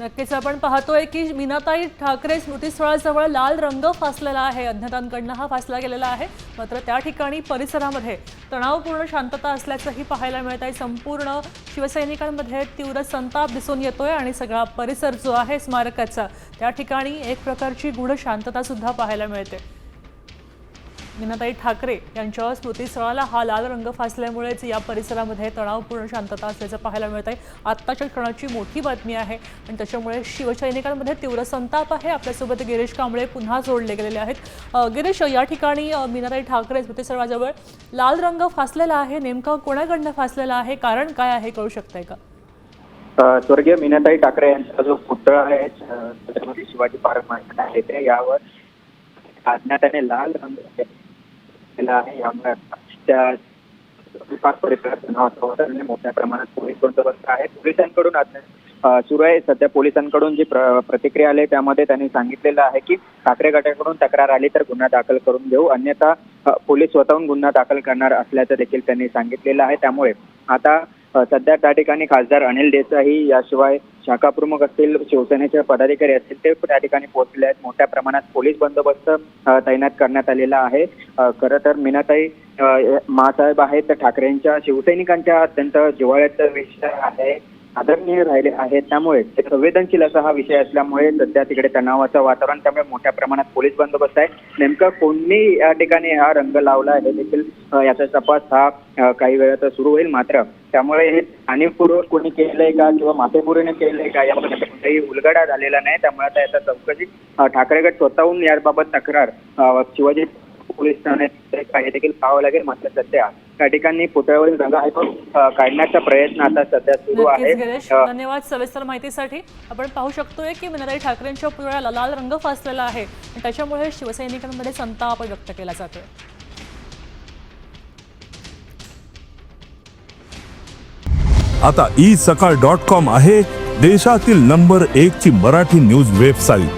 नक्कीच आपण पाहतोय की मीनाताई ठाकरे स्मृतीस्थळाजवळ लाल रंग फासलेला आहे. अज्ञातांकडनं हा फासला गेलेला आहे. मात्र त्या ठिकाणी परिसरामध्ये तणावपूर्ण शांतता असल्याचंही पाहायला मिळत आहे. संपूर्ण शिवसैनिकांमध्ये तीव्र संताप दिसून येतोय आणि सगळा परिसर जो आहे स्मारकाचा त्या ठिकाणी एक प्रकारची गूढ शांतता सुद्धा पाहायला मिळते. मीनाताई ठाकरे यांच्या स्मृतीस्थळाला हा लाल रंग फासल्यामुळेच या परिसरामध्ये तणावपूर्ण शांतता असल्याचं पाहायला मिळत आहे आत्ताच्या क्षणाची मोठी बातमी आहे आणि त्याच्यामुळे शिवसैनिकांमध्ये तीव्र संताप आहे. आपल्यासोबत गिरीश कांबळे पुन्हा जोडले गेलेले आहेत. गिरीश या ठिकाणी मीनाताई ठाकरे स्मृतीस्थळाजवळ लाल रंग फासलेला आहे. नेमका कोणाकडनं फासलेला आहे? कारण काय आहे? कळू शकतंय का? स्वर्गीय मीनाताई ठाकरे यांचा जो पुतळा आहे छत्रपती शिवाजी पार्क मार्केट आहे ते यावर अज्ञाताने लाल रंग केला आहे. यामुळे त्या विकास परिसरात मोठ्या प्रमाणात पोलीस बंदोबस्त आहे. पोलिसांकडून सुरू आहे. सध्या पोलिसांकडून जी प्र- प्रतिक्रिया आली त्यामध्ये त्यांनी सांगितलेलं आहे की ठाकरे गटाकडून तक्रार आली तर गुन्हा दाखल करून घेऊ. अन्यथा पोलीस स्वतःहून गुन्हा दाखल करणार असल्याचं देखील त्यांनी सांगितलेलं आहे. त्यामुळे आता सध्या त्या ठिकाणी खासदार अनिल देसाई याशिवाय शाखा प्रमुख असतील शिवसेनेचे पदाधिकारी असतील ते त्या ठिकाणी पोहोचले आहेत. मोठ्या प्रमाणात पोलीस बंदोबस्त तैनात करण्यात आलेला आहे. खरं तर मीनाताई मासाहेब आहेत ठाकरेंच्या शिवसैनिकांच्या अत्यंत जिव्हाळ्याचा विषय आहे. आदरणीय राहिले आहेत. त्यामुळे ते संवेदनशील असा हा विषय असल्यामुळे सध्या तिकडे तणावाचं वातावरण त्यामुळे मोठ्या प्रमाणात पोलीस बंदोबस्त आहे नेमकं कोणी या ठिकाणी हा रंग लावला हे देखील याचा तपास हा काही वेळात सुरू होईल. मात्र त्यामुळे हे जाणीवपूर्वक कोणी केलंय का किंवा माथेपुरीने केलंय का यामध्ये कोणताही उलगडा झालेला नाही. त्यामुळे आता याचा चौकशी ठाकरे गट स्वतःहून याबाबत तक्रार शिवाजी पोलीस ठाण्यात हे देखील पाहावं लागेल मात्र सध्या त्या ठिकाणी पुतळ्यावरील रंग आहे काढण्याचा प्रयत्न आता सध्या सुरू आहे. धन्यवाद सविस्तर माहितीसाठी. आपण पाहू शकतोय की मीनाताई ठाकरेंच्या पुतळ्याला लाल रंग फासलेला आहे. त्याच्यामुळे शिवसैनिकांमध्ये संताप व्यक्त केला जातोय. आता ई सकाळ डॉट कॉम आहे देशातील नंबर एक ची मराठी न्यूज वेबसाईट